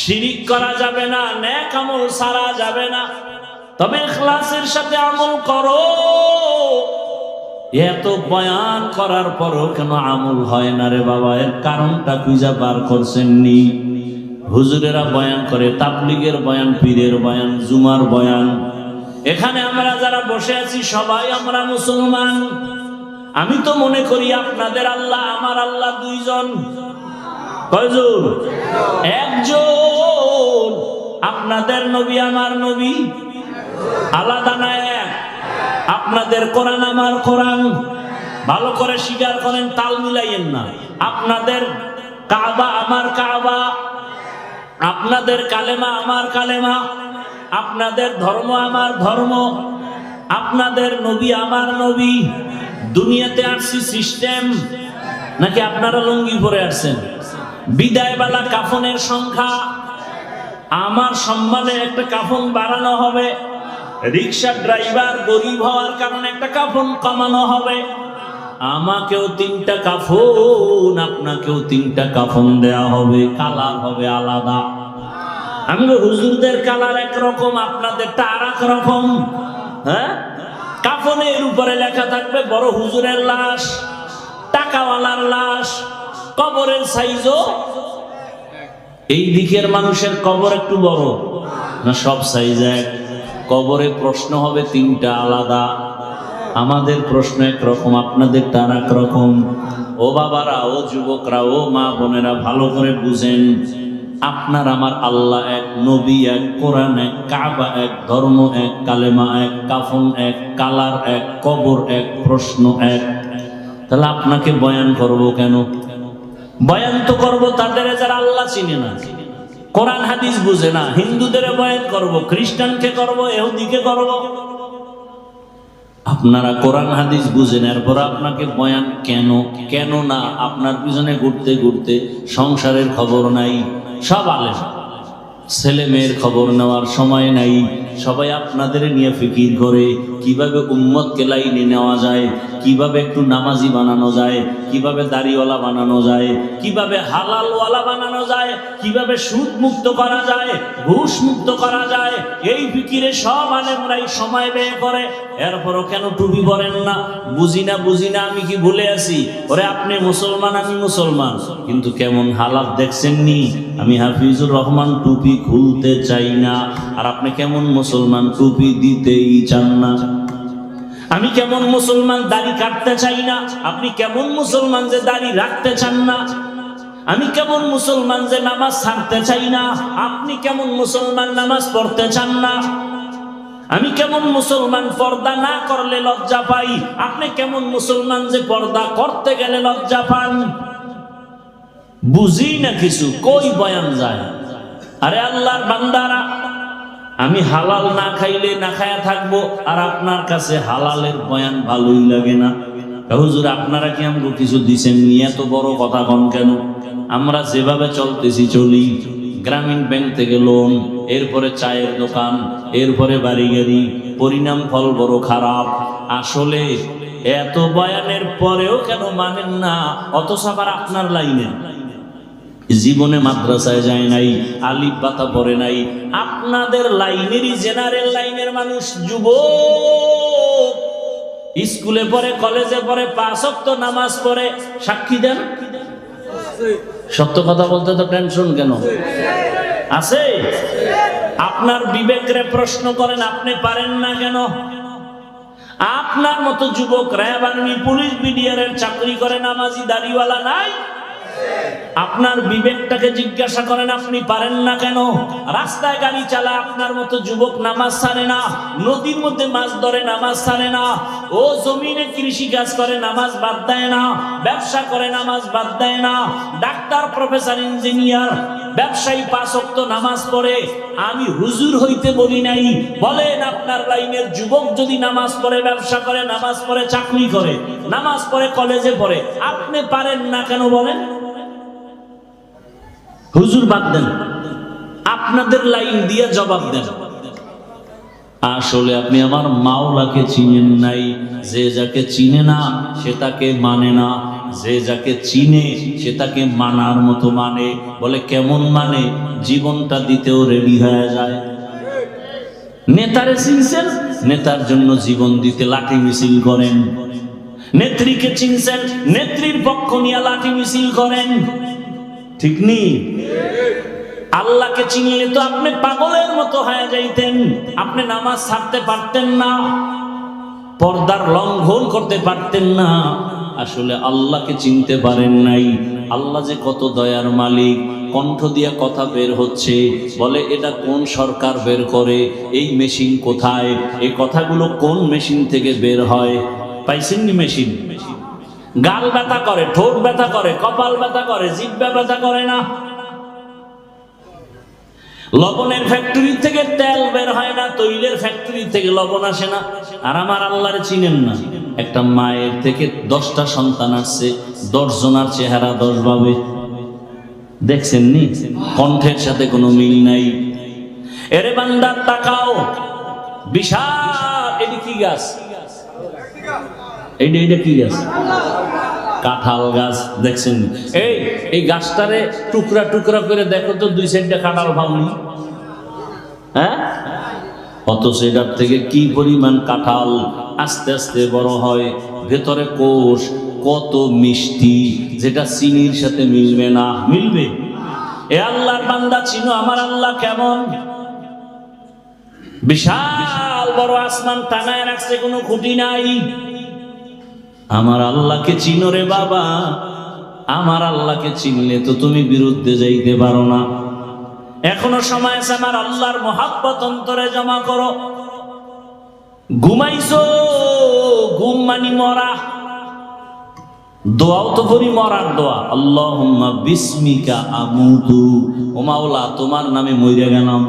শিরিক করা যাবে না, ন্যাক আমল সারা যাবে না। তবে ইখলাসের সাথে আমল করো। এত বয়ান করার পরও কেন আমল হয় না রে বাবা? এর কারণটা খুঁজা বার করছেন নি হুজুরেরা বয়ান করে, তাবলিগের বয়ান, পীরের বয়ান, জুমার বয়ান। এখানে আমরা যারা বসে আছি, সবাই আমরা মুসলমান। আমি তো মনে করি আপনাদের আল্লাহ, আমার আল্লাহ দুইজন। কয়জন? একজন। আপনাদের নবী আমার নবী। আলাদা না এক। আপনাদের কোরআন আমার কোরআন। ভালো করে স্বীকার করেন, তাল মিলাইয়েন না। আপনাদের কাবা আমার কাবা। আপনাদের কালেমা আমার কালেমা। আপনাদের ধর্ম আমার ধর্ম। আপনাদের নবী আমার নবী। দুনিয়াতে আসছি সিস্টেম নাকি আপনারা লঙ্গি পরে আসছেন? বিদায়বেলা কাফনের সংখ্যা, আমার সম্মানে একটা কাফন বাড়ানো হবে, রিক্সা ড্রাইভার গরিব হওয়ার কারণে একটা কাফন কমানো হবে। আমাকেও তিনটা কাফন, আপনাকেও তিনটা কাফন দেয়া হবে, কালার হবে আলাদা। আমি হুজুরদের কালার একরকম, আপনাদেরটা আর এক রকম হ্যাঁ? কাফনের উপরে লেখা থাকবে, বড় হুজুরের লাশ, টাকাওয়ালার লাশ কবরের সাইজও? এই দিকের মানুষের কবর একটু বড়। না, সব সাইজ এক। কবরে প্রশ্ন হবে তিনটা আলাদা। আমাদের প্রশ্ন একরকম, আপনাদের তার রকম ও বাবারা, ও যুবকরা, ও মা বোনেরা, ভালো করে বুঝেন। আপনার আমার আল্লাহ এক, নবী এক, কোরআন এক, কাবা এক, ধর্ম এক, কালেমা এক, কাফন এক, কালার এক, কবর এক, প্রশ্ন এক। তাহলে আপনাকে বয়ান করব কেন? বয়ান তো করব, তাদের যারা আল্লাহ চিনে না। কোরআন, হাদিস বুঝে না। হিন্দুদের বয়ান করব, খ্রিস্টানকে করব এহুদিকে করব। আপনারা কোরআন, হাদিস বুঝেন, এরপর আপনাকে বয়ান কেন কেন না, আপনার পিছনে ঘুরতে ঘুরতে সংসারের খবর নাই, সব আলেম। ছেলে মেয়ের খবর নেওয়ার সময় নাই, সবাই আপনাদের নিয়ে ফিকির করে কীভাবে উম্মতকে লাইনে নেওয়া যায়, কীভাবে একটু নামাজি বানানো যায়, কীভাবে দাড়িওয়ালা বানানো যায়, কীভাবে হালালওয়ালা বানানো যায়, কীভাবে সুদ মুক্ত করা যায় ঘুষ মুক্ত করা যায়, এই ফিকিরে সব আলেমরাই সময় ব্যয় করে। এরপরও কেন টুপি পরেন না? বুঝি না বুঝি না, আমি কি ভুলে আছি? ওরে আপনি মুসলমান, আমি মুসলমান। কিন্তু কেমন হালাত দেখছেন নি আমি হাফিজুর রহমান টুপি খুলতে চাই না। আর আপনি কেমন মুসলমান, টুপি দিতেই চান না। আমি কেমন মুসলমান দাড়ি কাটতে চাই না? আপনি কেমন মুসলমান যে দাড়ি রাখতে চান না? আমি কেমন মুসলমান যে নামাজ ছাড়তে চাই না? আপনি কেমন মুসলমান নামাজ পড়তে চান না? আমি কেমন মুসলমান পর্দা না করলে লজ্জা পাই? আপনি কেমন মুসলমান যে পর্দা করতে গেলে লজ্জা পান? বুঝি না কিছু? কই বয়ান যায়? আরে আল্লাহর বান্দারা আমি হালাল না খাইলে না খায়া থাকব, আর আপনার কাছে হালালের বয়ান ভালোই লাগে না। হুজুর, আপনারা কি আমাকে কিছু দিছেন নিয়ে এত বড় কথা কন কেন? আমরা যেভাবে চলতেছি, চলি। গ্রামীণ ব্যাংক থেকে লোন, এরপরে চায়ের দোকান, এরপরে বাড়ি গাড়ি পরিণাম ফল বড় খারাপ। আসলে এত বয়ানের পরেও কেন মানেন না? অথচ আবার আপনার লাইনে। জীবনে মাদ্রাসায় যায় নাই, আলিফ পাতা পড়ে নাই। আপনাদের লাইনেরই জেনারেল লাইনের মানুষ যুব স্কুলে পড়ে, কলেজে পড়ে, পাঁচ অক্ত নামাজ পড়ে। সাক্ষী দেন? সত্য কথা বলতে তো টেনশন কেন? আছে? আপনার বিবেকরে প্রশ্ন করেন, আপনি পারেন না কেন? আপনার মতো যুবক র্যাব আর্মি, পুলিশ বিডিআর চাকরি করে নামাজি দাড়িওয়ালা নাই? আপনার বিবেকটাকে জিজ্ঞাসা করেন, আপনি পারেন না কেন? রাস্তায় গাড়ি চালায় আপনার মতো যুবক নামাজ ছাড়ে না। নদীর মধ্যে মাছ ধরে নামাজ ছাড়ে না। ও জমিনে কৃষি কাজ করে, নামাজ বাদ দেয় না। ব্যবসা করে, নামাজ বাদ দেয় না। ডাক্তার, প্রফেসর, ইঞ্জিনিয়ার, ব্যবসায়ী পাঁচক্ত নামাজ পড়ে। আমি হুজুর হইতে বলি নাই। বলেন, আপনার লাইনের যুবক যদি নামাজ পড়ে, ব্যবসা করে, নামাজ পড়ে, চাকরি করে, নামাজ পড়ে, কলেজে পড়ে, আপনি পারেন না কেন বলেন? হুজুর বাদ দেন। আপনাদের লাইন দিয়ে জবাব দেন। আসলে আপনি আমার মাওলাকে চিনেন নাই। যে যাকে চিনে না, সে তাকে মানে না। যে যাকে চিনে, সে তাকে মানার মতো মানে। বলে কেমন মানে? জীবনটা দিতেও রেডি হয়ে যায়। নেতারে চিনছেন? নেতার জন্য জীবন দিতে লাঠি মিছিল করেন। নেত্রীকে চিনছেন? নেত্রীর পক্ষ নিয়ে লাঠি মিছিল করেন। ঠিক নেই আল্লাহকে চিনলে তো আপনি পাগলের মতো হয়ে যাইতেন। আপনি নামাজ ছাড়তে পারতেন না, পর্দার লঙ্ঘন করতে পারতেন না। আসলে আল্লাহকে চিনতে পারেন নাই। আল্লাহ যে কত দয়ার মালিক, কণ্ঠ দিয়া কথা বের হচ্ছে। বলে, এটা কোন সরকার বের করে? এই মেশিন কোথায়? এই কথাগুলো কোন মেশিন থেকে বের হয়? পাইছেন নি মেশিন? গাল ব্যথা করে, ঠোঁট ব্যথা করে, কপাল ব্যথা করে জিব্বা ব্যথা করে না। লবণের ফ্যাক্টরি থেকে তেল বের হয় না, তৈলের ফ্যাক্টরি থেকে লবণ আসে না। আর আমার আল্লাহরে চিনেন না। একটা মায়ের থেকে দশটা সন্তান আসছে দশ জনার চেহারা দশ ভাবে দেখছেন নি? কণ্ঠের সাথে কোনো মিল নাই। এরে বান্দার তাকাও। বিশাল এটি কি গাছ। এইটা এইটা কি গাছ? কাঁঠাল গাছ দেখছেন? এই। এই গাছটারে টুকরা টুকরা করে দেখো তো দুই সাইডটা কাঁঠাল ভাবনি হ্যাঁ? অথচ এটার থেকে কি পরিমাণ কাঁঠাল আস্তে আস্তে বড় হয় ভেতরে কোষ কত মিষ্টি যেটা চিনির সাথে মিলবে না। মিলবে? এ আল্লাহর বান্দা চিনো আমার আল্লাহ কেমন? বিশাল বড় আসমান টানায় রাখছে কোনো খুঁটি নাই। আমার আল্লাহকে চিনো রে বাবা। আমার আল্লাহকে চিনলে তো তুমি বিরুদ্ধে যাইতে পারো না। এখনও সময় আছে আমার আল্লাহর মহাব্বত অন্তরে জমা করো। ঘুমাইছো, ঘুম মানি মরা। দোয়াও তো করি মরার দোয়া। আল্লাহ বিস্মিকা আমুতু ও মাওলা, তোমার নামে মইরে গেলাম।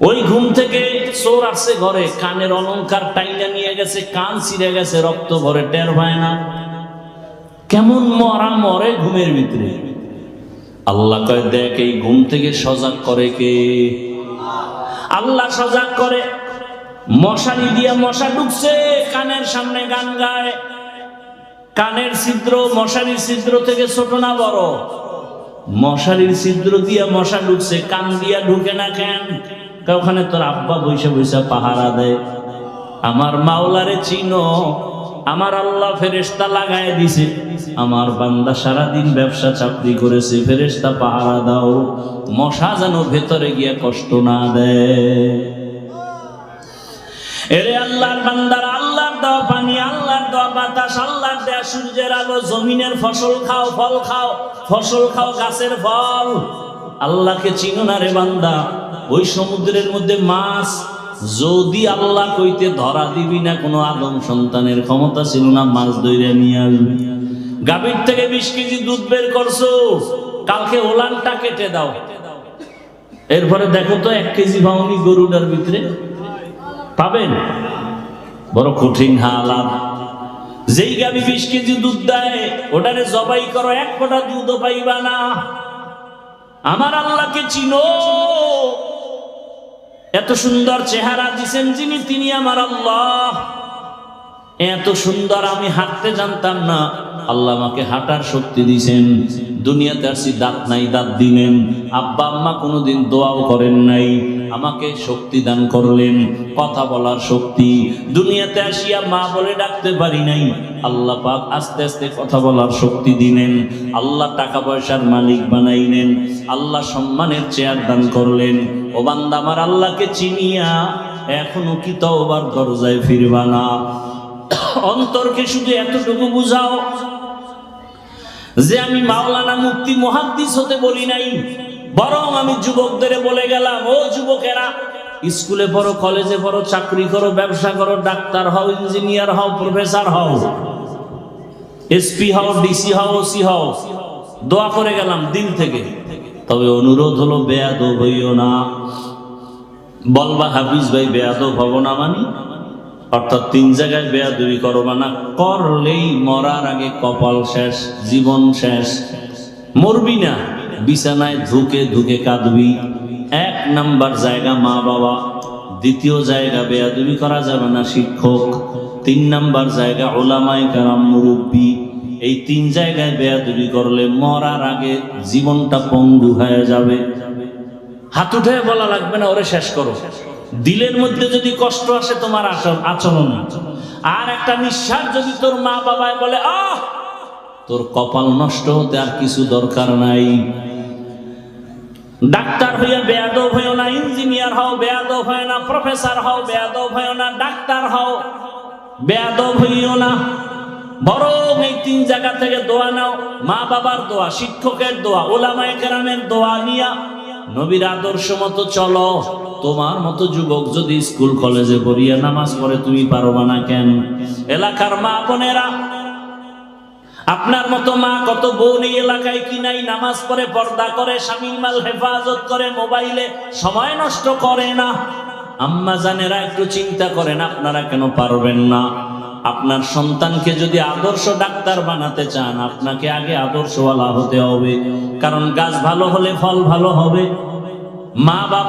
ওই ঘুম থেকে চোর আসছে ঘরে, কানের অলংকার টাইনা নিয়ে গেছে, কান ছিঁড়ে গেছে, রক্ত ভরে টের পায় না। কেমন মরা মরে ঘুমের ভিতরে। আল্লাহ কয়, দেখ এই ঘুম থেকে সজাগ করে কে? আল্লাহ সজাগ করে। মশারি দিয়া মশা ঢুকছে, কানের সামনে গান গায়। কানের ছিদ্র, মশারির ছিদ্র থেকে ছোট না বড়? মশারির ছিদ্র দিয়া মশা ঢুকছে, কান দিয়া ঢুকে না কেন? ওখানে তোর আব্বা বৈশা বৈশা পাহারা দেয়। আমার মাওলারে চিনো, আমার আল্লাহ ফেরেস্তা লাগায় দিছে। আমার বান্দা সারাদিন ব্যবসা চাকরি করেছে ফেরেস্তা পাহারা দাও। মশা যেন ভেতরে গিয়ে কষ্ট না দেয়। এরে আল্লাহর বান্দার, আল্লাহর দেওয়া পানি, আল্লাহর দেওয়া বাতাস, আল্লাহর দেওয়া সূর্যের আলো, জমিনের ফসল খাও, ফল খাও, ফসল খাও, গাছের ফল। আল্লাহকে চিনো না রে বান্দা। ওই সমুদ্রের মধ্যে মাছ, যদি আল্লাহ কইতে ধরা দিবি না, কোনো আদম সন্তানের ক্ষমতা ছিল না, মাছ ধরে নিয়ে আসবি। গাভীর থেকে বিশ কেজি দুধ বের করছ, কালকে ওলানটা কেটে দাও। এরপরে দেখো তো এক কেজি ভাউনি গরুটার ভিতরে। পাবেন? বড় কঠিন হালাত। যেই গাবি বিশ কেজি দুধ দেয়, ওটারে জবাই করো, এক ফোঁটা দুধও পাইবা না। আমার আল্লাহকে চিনো। এত সুন্দর চেহারা দিছেন যিনি, তিনি আমার আল্লাহ। এত সুন্দর আমি হাঁটতে জানতাম না। আল্লাহ আমাকে হাঁটার শক্তি দিছেন। দুনিয়াতে আসি দাঁত নাই দাঁত দিলেন আব্বা আম্মা কোনোদিন দোয়াও করেন নাই। আমাকে শক্তি দান করলেন, কথা বলার শক্তি। দুনিয়াতে আসিয়া মা বলে ডাকতে পারি নাই। আল্লাহ পাক আস্তে আস্তে কথা বলার শক্তি দিলেন। আল্লাহ টাকা পয়সার মালিক বানাইলেন। আল্লাহ সম্মানের চেয়ার দান করলেন। ও বান্দা আমার আল্লাহকে চিনিয়া এখনও কি তওবার দরজায় ফিরবা না। অন্তরকে শুধু এতটুকু বুঝাও যে আমি মাওলানা মুক্তি মহাদ্দিস হতে বলি নাই। বরং আমি যুবকদের বলে গেলাম, ও যুবকেরা, স্কুলে পড়ো, কলেজে পড়ো, চাকরি করো, ব্যবসা করো, ডাক্তার হও, ইঞ্জিনিয়ার হও, প্রফেসর হও, এসপি হও, ডিসি হও, ওসি হও, দোয়া করে গেলাম দিল থেকে। তবে অনুরোধ হলো বেয়াদ হইও না। বলবা, হাফিজ ভাই বেয়াদ হব না মানি? অর্থাৎ তিন জায়গায় বেয়াদবি করবা না করলেই মরার আগে কপাল শেষ, জীবন শেষ। মরবি না। বিছানায় ধুকে ধুকে কাঁদবি। এক নাম্বার জায়গা মা বাবা, দ্বিতীয় জায়গা বেয়াদবি করা যাবে না শিক্ষক। তিন নাম্বার জায়গা ওলামাই কারাম, মুরব্বী। এই তিন জায়গায় বেয়াদবি করলে মরার আগে জীবনটা পঙ্গু হয়ে যাবে। হাত উঠে বলা লাগবে না, ওরে শেষ করো। দিলের মধ্যে যদি কষ্ট আসে, তোমার আচরণ। আর একটা নিঃশ্বাস যদি তোর মা বাবায় বলে, আহ তোর কপাল নষ্ট হতে আর কিছু দরকার নাই। ডাক্তার হইয়া বেয়াদব হইও না, ইঞ্জিনিয়ার হও, বেয়াদব হয় না, প্রফেসর হও, বেয়াদব হইও না, ডাক্তার হও, বেয়াদব হইও না। বরং এই তিন জায়গা থেকে দোয়া নাও, মা বাবার দোয়া, শিক্ষকের দোয়া, ওলামায়ে কেরামের দোয়া নিয়া নবীর আদর্শ মতো চলো। তোমার মতো যুবক যদি স্কুল, কলেজে পড়িয়া নামাজ পড়ে, তুমি পারবা না কেন? এলাকার মা বোনেরা আপনার মতো মা কত বোন এই এলাকায় কি নাই? নামাজ পড়ে, পর্দা করে, স্বামীর মাল হেফাজত করে, মোবাইলে সময় নষ্ট করে না। আম্মা জানেরা একটু চিন্তা করেন, আপনারা কেন পারবেন না? আপনার সন্তানকে যদি আদর্শ ডাক্তার বানাতে চান, আপনাকে আগে আদর্শওয়ালা হতে হবে। কারণ গাছ ভালো হলে ফল ভালো হবে। মা বাপ